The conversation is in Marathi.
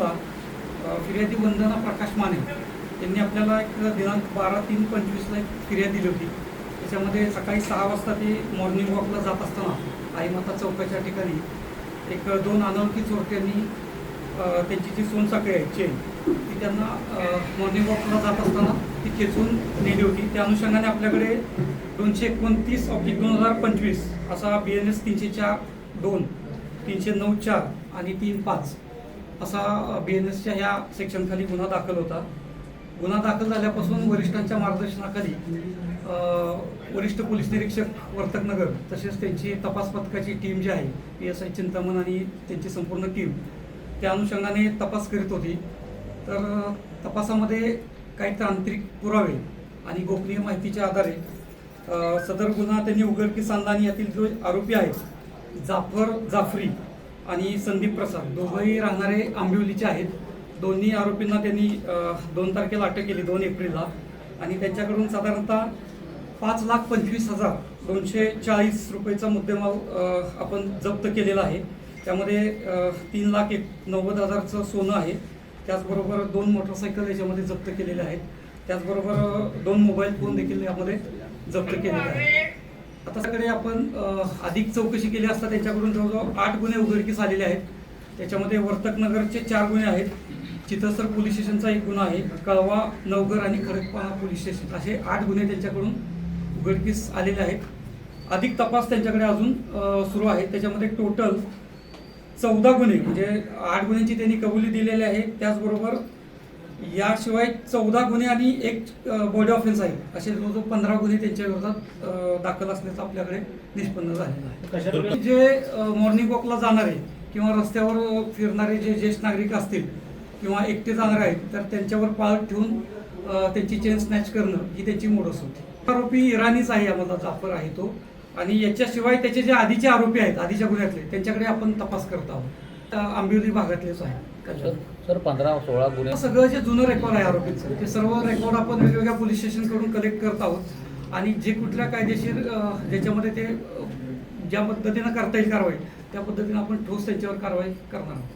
स्टेशनला फिर्यादी वंदना प्रकाश माने. यांनी आपल्याला एक दिनांक बारा तीन पंचवीसला एक फिर्याद दिली होती. त्याच्यामध्ये सकाळी सहा वाजता ते मॉर्निंग वॉकला जात असताना आईमाता चौकाच्या ठिकाणी एक दोन अनोळखी चोरट्यांनी त्यांची जी सोनसाखळी आहे चेन ती त्यांना मॉर्निंग वॉकला जात असताना ती खेचून नेली होती. त्या अनुषंगाने आपल्याकडे दोनशे एकोणतीस ऑब्लिक दोन हजार पंचवीस असा बी एन एस तीनशे चार दोन तीनशे नऊ चार आणि तीन पाच असा बी एन एसच्या ह्या सेक्शनखाली गुन्हा दाखल होता. गुन्हा दाखल झाल्यापासून वरिष्ठांच्या मार्गदर्शनाखाली वरिष्ठ पोलीस निरीक्षक वर्तकनगर तसेच त्यांची तपास पथकाची टीम जी आहे पी एस आय चिंतामण आणि त्यांची संपूर्ण टीम त्या अनुषंगाने तपास करीत होती. तर तपासामध्ये काही तांत्रिक पुरावे आणि गोपनीय माहितीच्या आधारे सदर गुन्हा त्यांनी उघडकीस आणला आणि यातील जो आरोपी आहेत जाफर जाफरी आणि संदीप प्रसाद दोघंही राहणारे आंबिवलीचे आहेत. दोन्ही आरोपींना त्यांनी दोन तारखेला अटक केली दोन एप्रिलला. आणि त्यांच्याकडून साधारणतः पाच लाख पंचवीस हजार दोनशे चाळीस रुपयेचा मुद्देमाल आपण जप्त केलेला आहे. त्यामध्ये तीन लाख एक नव्वद हजारचं सोनं आहे. त्याचबरोबर दोन मोटरसायकल याच्यामध्ये जप्त केलेले आहेत. त्याचबरोबर दोन मोबाईल फोन देखील यामध्ये जप्त केलेले आहेत. आता सगळे आपण अधिक चौकशी केली असता त्यांच्याकडून जवळजवळ आठ गुन्हे उघडकीस आलेले आहेत. त्याच्यामध्ये वर्तकनगरचे चार गुन्हे आहेत. चितसर पोलीस स्टेशनचा एक गुन्हा आहे. कळवा नवघर आणि खडकपाडा पोलीस स्टेशन असे आठ गुन्हे त्यांच्याकडून उघडकीस आलेले आहेत. अधिक तपास त्यांच्याकडे अजून सुरू आहे. त्याच्यामध्ये टोटल चौदा गुन्हे म्हणजे आठ गुन्ह्यांची त्यांनी कबुली दिलेली आहे. त्याचबरोबर याशिवाय चौदा गुन्हे आणि एक बॉडी ऑफेन्स आहे. असे जवळजवळ पंधरा गुन्हे त्यांच्या विरोधात दाखल असल्याचं आपल्याकडे निष्पन्न झालेलं आहे. जे मॉर्निंग वॉकला जाणारे किंवा रस्त्यावर फिरणारे जे ज्येष्ठ नागरिक असतील किंवा एकटे जाणारे आहेत तर त्यांच्यावर पाळत ठेवून त्यांची चेन स्नॅच करणं ही त्यांची मोडस होती. आरोपी इराणीच आहे आम्हाला जाफर आहे तो. आणि याच्याशिवाय त्याचे जे आधीचे आरोपी आहेत आधीच्या गुन्ह्यातले त्यांच्याकडे आपण तपास करत आहोत. आंबिवली भागातलेच आहे. सर पंधरा सोळा गुन्हे. सगळं जे जुनं रेकॉर्ड आहे आरोपीचं ते सर्व रेकॉर्ड आपण वेगवेगळ्या पोलीस स्टेशनकडून कलेक्ट करत आहोत. आणि जे कुठल्या कायदेशीर ज्याच्यामध्ये ते ज्या पद्धतीनं करता येईल कारवाई त्या पद्धतीनं आपण ठोस त्यांच्यावर कारवाई करणार आहोत.